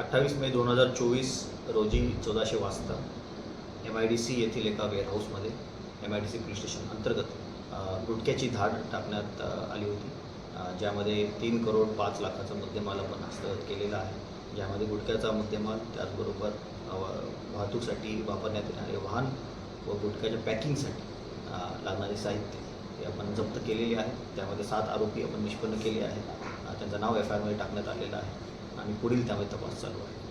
अठ्ठावीस मे दोन हजार चोवीस रोजी चौदाशे वाजता एम आय डी सी येथील एका वेअरहाऊसमध्ये M I D C police station अंतर्गत गुटख्याची धाड टाकण्यात आली होती. ज्यामध्ये तीन करोड पाच लाखाचा मुद्देमाल आपण हस्तगत केलेला आहे. ज्यामध्ये गुटख्याचा मुद्देमाल त्याचबरोबर वाहतूकसाठी वापरण्यात येणारे वाहन व गुटख्याच्या पॅकिंगसाठी लागणारे साहित्य हे आपण जप्त केलेले आहे. त्यामध्ये सात आरोपी आपण निष्पन्न केले आहेत. त्यांचं नाव एफ आय आरमध्ये टाकण्यात आलेलं आहे. आणि पुढील त्यामध्ये तपास चालू आहे.